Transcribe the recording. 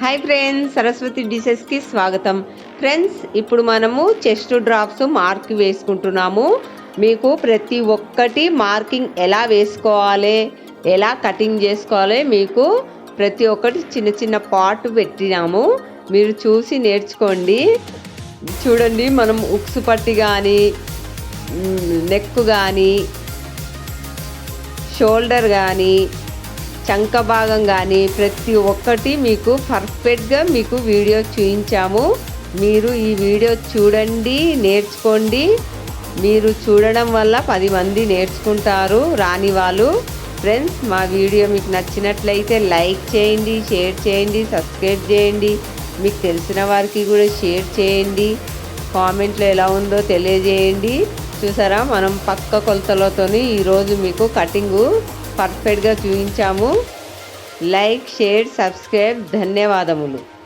Hi friends Saraswati డిషెస్కి స్వాగతం. Friends ఇప్పుడు మనము చెస్ట్ డ్రాప్స్ మార్క్ వేసుకుంటున్నాము. మీకు ప్రతి ఒక్కటి మార్కింగ్ ఎలా వేసుకోవాలి ఎలా కటింగ్ చేసుకోవాలి మీకు ప్రతి ఒక్కటి చిన్న చిన్న పార్ట్ పెట్టినాము. మీరు చూసి నేర్చుకోండి. చూడండి మనం ఉక్స్ పట్టి కానీ నెక్ కానీ షోల్డర్ కానీ చంక భాగం కానీ ప్రతి ఒక్కటి మీకు పర్ఫెక్ట్గా మీకు వీడియో చూపించాము మీరు ఈ వీడియో చూడండి నేర్చుకోండి. మీరు చూడడం వల్ల పది మంది నేర్చుకుంటారు రాని వాళ్ళు. ఫ్రెండ్స్ మా వీడియో మీకు నచ్చినట్లయితే లైక్ చేయండి షేర్ చేయండి సబ్స్క్రైబ్ చేయండి. మీకు తెలిసిన వారికి కూడా షేర్ చేయండి. కామెంట్లో ఎలా ఉందో తెలియజేయండి. చూసారా? మనం పక్క కొలతలతోని ఈరోజు మీకు కటింగు పర్ఫెక్ట్గా చూపించాము. Like share subscribe. ధన్యవాదములు.